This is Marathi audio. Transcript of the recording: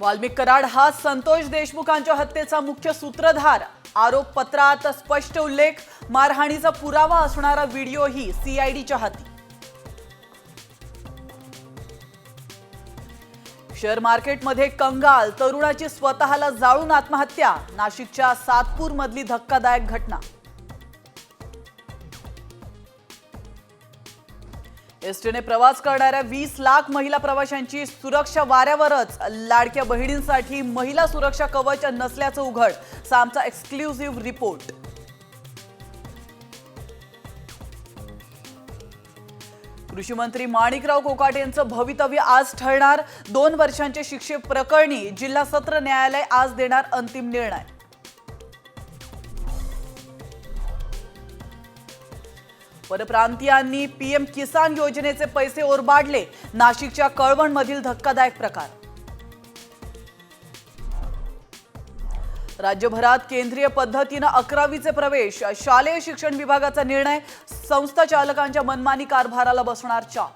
वाल्मिक कराड हा संतोष देशमुखांच्या हत्येचा मुख्य सूत्रधार. आरोपपत्रात स्पष्ट उल्लेख मारहाणीचा पुरावा असणारा व्हिडिओही सीआयडीच्या हाती. शेअर मार्केटमध्ये कंगाल तरुणाची स्वतःला जाळून आत्महत्या नाशिकच्या सातपूरमधली धक्कादायक घटना. एसटीने प्रवास करणाऱ्या वीस लाख महिला प्रवाशांची सुरक्षा वाऱ्यावरच लाडक्या बहिणींसाठी महिला सुरक्षा कवच नसल्याचं उघड सामचा एक्सक्लुझिव्ह रिपोर्ट कृषी मंत्री माणिकराव कोकाटे यांचं भवितव्य आज ठरणार. दोन वर्षांच्या शिक्षे प्रकरणी जिल्हा सत्र न्यायालय आज देणार अंतिम निर्णय. परप्रांतीयांनी पीएम किसान योजनेचे पैसे ओरबाडले. नाशिकच्या कळवणमधील धक्कादायक प्रकार. राज्यभरात केंद्रीय पद्धतीनं अकरावीचे प्रवेश. शालेय शिक्षण विभागाचा निर्णय संस्था चालकांच्या मनमानी कारभाराला बसणार चाप.